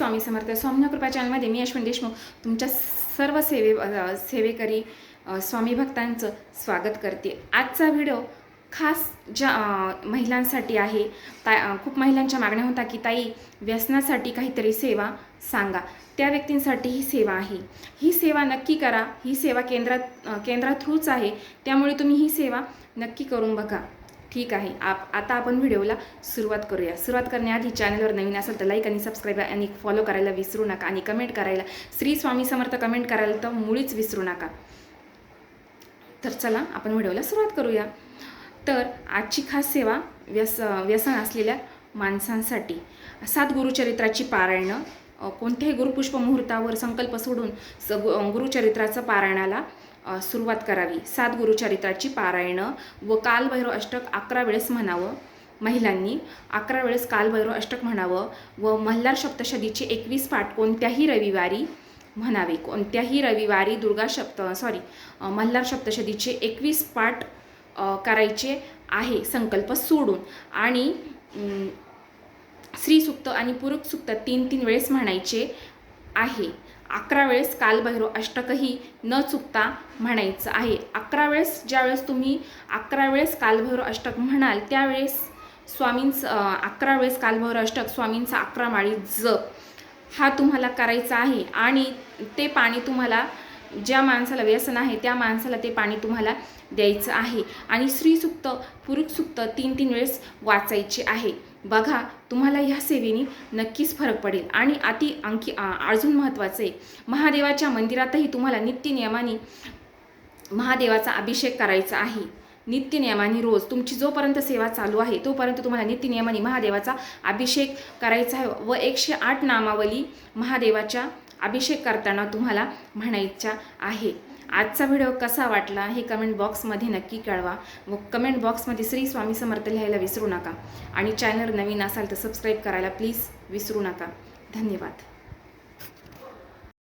स्वामी समर्थ स्वामीकृपा चॅनलमध्ये मी अश्विन देशमुख तुमच्या सर्व सेवे सेवेकरी स्वामी भक्तांचं स्वागत करते. आजचा व्हिडिओ खास ज्या महिलांसाठी आहे ता खूप महिलांच्या मागण्या होता की ताई व्यसनासाठी काहीतरी सेवा सांगा. त्या व्यक्तींसाठी ही सेवा आहे. ही सेवा नक्की करा. ही सेवा केंद्रात केंद्रा थ्रूच आहे. त्यामुळे तुम्ही ही सेवा नक्की करून बघा. ठीक आहे. आप आता आपण व्हिडिओला सुरुवात करूया. सुरुवात करण्याआधी चॅनलवर नवीन असेल तर लाईक आणि सबस्क्राईब आणि फॉलो करायला विसरू नका आणि कमेंट करायला श्री स्वामी समर्थ कमेंट करायला तर मुळीच विसरू नका. तर चला आपण व्हिडिओला सुरुवात करूया. तर आजची खास सेवा व्यस व्यसन असलेल्या माणसांसाठी सात गुरुचरित्राची पारायणं कोणत्याही गुरुपुष्प मुहूर्तावर संकल्प सोडून स गुरुचरित्राचं पारायणाला सुरुवात करावी. सात गुरुचरित्राची पारायणं व कालभैरव अष्टक अकरा वेळेस म्हणावं महिलांनी. अकरा वेळेस कालभैरव अष्टक म्हणावं व मल्हार सप्तशतीचे एकवीस पाठ कोणत्याही रविवारी म्हणावे. कोणत्याही रविवारी दुर्गा सप्त सॉरी मल्हार सप्तशतीचे एकवीस पाठ करायचे आहे संकल्प सोडून. आणि श्रीसुक्त आणि पुरुष सुक्त तीन तीन वेळेस म्हणायचे आहे. अकरा वेळेस कालभैरव अष्टकही न चुकता म्हणायचं आहे. अकरा वेळेस ज्यावेळेस तुम्ही अकरा वेळेस कालभैरव अष्टक म्हणाल त्यावेळेस स्वामींचं अकरा वेळेस कालभैरव अष्टक स्वामींचा अकरा माळी जप हा तुम्हाला करायचा आहे आणि ते पाणी तुम्हाला ज्या माणसाला व्यसन आहे त्या माणसाला ते पाणी तुम्हाला द्यायचं आहे. आणि स्त्रीसुक्त पुरुषसुक्त तीन तीन वेळेस वाचायचे आहे. बघा तुम्हाला ह्या सेवेने नक्कीच फरक पडेल. आणि अति आणखी अजून महत्त्वाचं आहे महादेवाच्या मंदिरातही तुम्हाला नित्यनियमाने महादेवाचा अभिषेक करायचा आहे. नित्यनियमाने रोज तुमची जोपर्यंत सेवा चालू आहे तोपर्यंत तुम्हाला नित्यनियमाने महादेवाचा अभिषेक करायचा आहे व एकशे आठ नामावली महादेवाच्या अभिषेक करताना तुम्हाला म्हणायच्या आहे. आजचा व्हिडिओ कसा वाटला हे कमेंट बॉक्समध्ये नक्की कळवा. व कमेंट बॉक्समध्ये श्री स्वामी समर्थ लिहायला विसरू नका. आणि चॅनल नवीन असाल तर सबस्क्राईब करायला प्लीज विसरू नका. धन्यवाद.